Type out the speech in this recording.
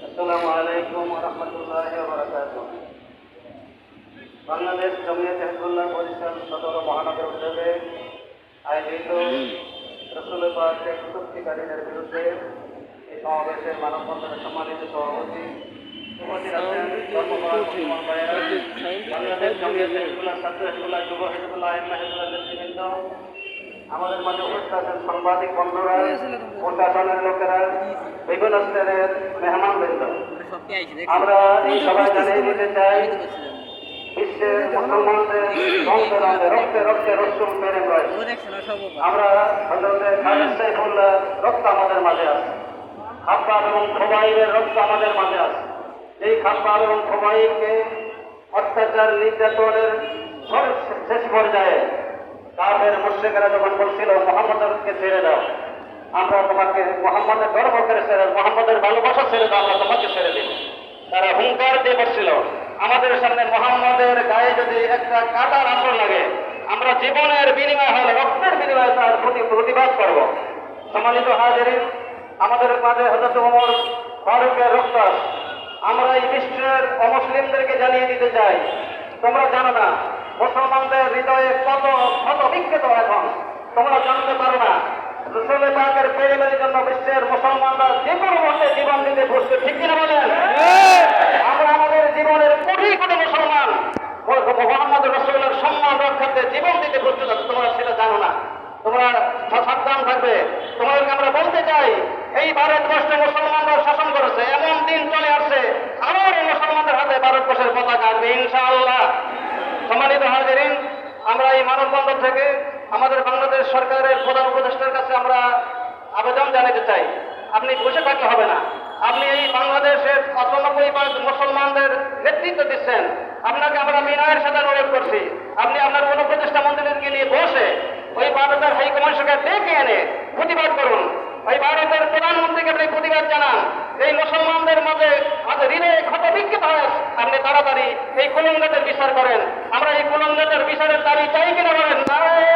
আসসালামু আলাইকুম রহমতুল্লাহ বরকাত বাংলাদেশ জমিয়ত হেফুল্লাহ বরিশাল সদর মহানগর উদ্যোগে আয়োজিত রসুল পাকের কুতুপ্তিকারীদের বিরুদ্ধে এই সমাবেশের মানববন্ধনের সম্মানিত সভাপতি বাংলাদেশ জমিয়ত হেফুল্লাহ ছাত্র হেফুল্লাহ যুব হেফুল্লাহ আইমা নেতৃবৃন্দ আমাদের মাঝে উপস্থিত আছেন সাংবাদিক বন্ধুরা, প্রশাসনের লোকেরা, বিভিন্ন স্তরের মেহমান বৃন্দ আমরা এই সবাই জানিয়ে দিতে চাই, বিশ্বের মুসলমানদের রক্তে রক্তে রসুন মেরে আমরা হজরতের খালেদ সাইফুল্লাহ রক্ত আমাদের মাঝে আছে। খাব্বাব এবং খোবাইবের রক্ত আমাদের মাঝে আছে। এই খাব্বাব এবং খোবাইবকে অত্যাচার, নির্যাতনের শেষ পর্যায়ে কাফের মুশ্রিকেরা যখন বলছিল, মোহাম্মদকে ছেড়ে দাও। আমরা তোমাকে মোহাম্মদের করে ছেড়ে মোহাম্মদের ভালোবাসা ছেড়ে দাও, আমরা তোমাকে ছেড়ে দেব। তারা হুঙ্কার দিয়ে বসছিল আমাদের সামনে মোহাম্মদের গায়ে যদি একটা কাটার আসর লাগে, আমরা জীবনের বিনিময় হলে রক্তের বিনিময়ে তার প্রতি প্রতিবাদ করব। সম্মানিত হাজারিন আমাদের মাঝে হজরত ওমর ফারুকের রক্ত আমরা এই বিশ্বের অমুসলিমদেরকে জানিয়ে দিতে চাই, তোমরা জানো না মুসলমানদের হৃদয়ে কত ক্ষত বিক্ষত এখন? তোমরা জানতে পারো না। রসুলের পাকের প্রেমের জন্য বিশ্বের মুসলমানরা যে কোনো মুহূর্তে জীবন দিতে বসবে ঠিক কিনা বলেন? আমরা আমাদের জীবনের কোটি কোটি মুসলমান। মোহাম্মদ রসুলের সম্মান রক্ষার্থে জীবন দিতে প্রস্তুত আছে, তোমরা সেটা জানো না। তোমরা সাবধান থাকবে। তোমাদেরকে আমরা বলতে চাই, এই ভারতবর্ষে মুসলমানরা শাসন করেছে, এমন দিন চলে আসছে আবার মুসলমানদের হাতে ভারতবর্ষের পতাকা আসবে, ইনশাআল্লাহ। সম্মানিত হাজিরিন, আমরা এই মানববন্দর থেকে আমাদের বাংলাদেশ সরকারের প্রধান উপদেষ্টার কাছে আমরা আবেদন জানাতে চাই। আপনি বসে থাকলে হবে না। আপনি এই বাংলাদেশের অচানব্বই ভাগ মুসলমানদের নেতৃত্ব দিচ্ছেন। আপনাকে আমরা বিনয়ের সাথে অনুরোধ করছি। আপনি আপনার কোন প্রতিষ্ঠা মন্ত্রীদেরকে নিয়ে বসে ওই ভারতের হাইকমিশনকে ডেকে এনে প্রতিবাদ করুন। ওই ভারতের প্রধানমন্ত্রীকে আপনি প্রতিবাদ জানান। এই মুসলমানদের মাঝে আজ ঋণে ক্ষত বিক্ষিত হয়ে, আপনি তাড়াতাড়ি এই কুলঙ্গাদের বিচার করেন। আমরা এই কুলঙ্গাদের বিচারের দাবি চাই কিনা বলেন? নারায়ে